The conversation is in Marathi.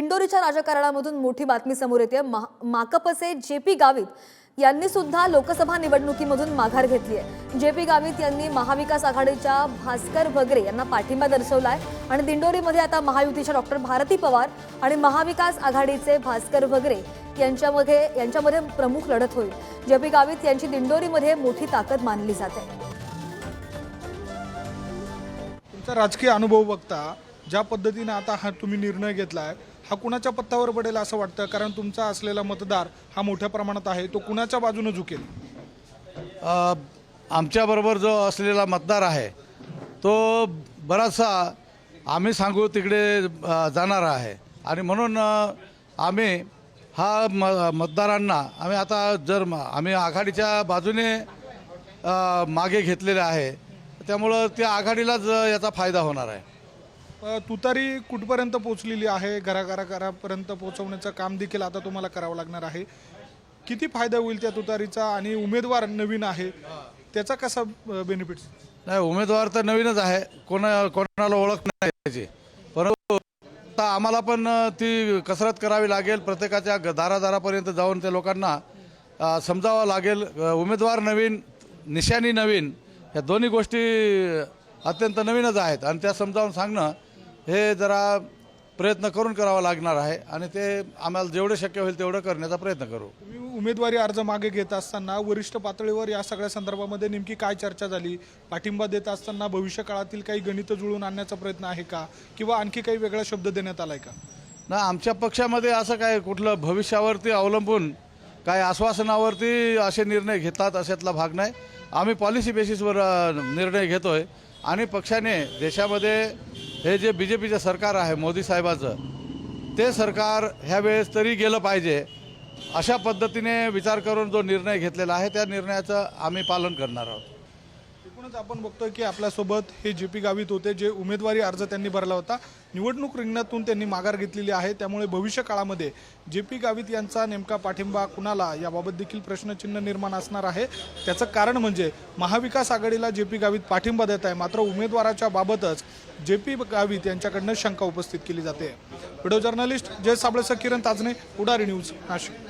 दिंडोरीच्या राजकारणामधून मोठी बातमी समोर येते. महा- माकपचे जे पी गावित यांनी सुद्धा लोकसभा निवडणुकीमधून माघार घेतली आहे. जे पी गावित यांनी महाविकास आघाडीच्या भास्कर भगरे यांना पाठिंबा दर्शवलाय आणि दिंडोरीमध्ये आता महायुतीच्या डॉक्टर भारती पवार आणि महाविकास आघाडीचे भास्कर भगरे यांच्यामध्ये यांच्यामध्ये प्रमुख लढत होईल. जे पी गावित यांची दिंडोरीमध्ये मोठी ताकद मानली जाते तुमचा राजकीय अनुभव बघता ज्या पद्धतीने आता हा तुम्ही निर्णय घेतलाय हा कुणाच्या पत्तावर पडेल असं वाटतं? कारण तुमचा असलेला मतदार हा मोठ्या प्रमाणात आहे. तो कुणाच्या बाजूने झुकेल? आमच्याबरोबर जो असलेला मतदार आहे तो बराचसा आम्ही सांगू तिकडे जाणार आहे. आणि म्हणून आम्ही हा म मतदारांना आम्ही आता जर आम्ही आघाडीच्या बाजूने मागे घेतलेले आहे त्यामुळं त्या आघाडीलाच याचा फायदा होणार आहे. तुतारी कुठपर्यंत पोहोचलेली आहे? घराघराघरापर्यंत पोहोचवण्याचं काम देखील आता तुम्हाला करावं लागणार आहे. किती फायदा होईल त्या तुतारीचा? आणि उमेदवार नवीन आहे त्याचा कसा बेनिफिट्स नाही उमेदवार तर नवीनच आहे. कोणा कोणाला ओळख नाही त्याची. परंतु आता आम्हाला पण ती कसरत करावी लागेल. प्रत्येकाच्या दारादारापर्यंत जाऊन त्या लोकांना समजावं लागेल. उमेदवार नवीन निशाणी नवीन ह्या दोन्ही गोष्टी अत्यंत नवीनच आहेत. आणि त्या समजावून सांगणं हे जरा प्रयत्न करून करावा लागणार आहे आणि ते आम्हाला जेवढं शक्य होईल तेवढं करण्याचा प्रयत्न करू. तुम्ही उमेदवारी अर्ज मागे घेत असताना वरिष्ठ पातळीवर या सगळ्या संदर्भामध्ये नेमकी काय चर्चा झाली? पाठिंबा देत असताना भविष्य काळातील काही गणित जुळून आणण्याचा प्रयत्न आहे का? किंवा आणखी काही वेगळा शब्द देण्यात आलाय का? ना आमच्या पक्षामध्ये असं काय कुठलं भविष्यावरती अवलंबून काय आश्वासनावरती असे निर्णय घेतात अशातला भाग नाही. आम्ही पॉलिसी बेसिसवर निर्णय घेतोय आणि पक्षाने देशामध्ये हे जे बी जे पीचं सरकार आहे मोदी साहेबाचं ते सरकार ह्यावेळेस तरी गेलं पाहिजे. अशा पद्धतीने विचार करून जो निर्णय घेतलेला आहे त्या निर्णयाचं आम्ही पालन करणार आहोत. म्हणूनच आपण बघतोय की आपल्यासोबत हे जे पी गावित होते जे उमेदवारी अर्ज त्यांनी भरला होता निवडणूक रिंगणातून त्यांनी माघार घेतलेली आहे. त्यामुळे भविष्य काळामध्ये जे पी गावित यांचा नेमका पाठिंबा कुणाला याबाबत देखील प्रश्नचिन्ह निर्माण असणार आहे. त्याचं कारण म्हणजे महाविकास आघाडीला जे पी गावित पाठिंबा देत आहे मात्र उमेदवाराच्या बाबतच जे पी गावित यांच्याकडनं शंका उपस्थित केली जाते. व्हिडिओ जर्नलिस्ट जय साबळेसर किरण ताजने उडारी न्यूज नाशिक.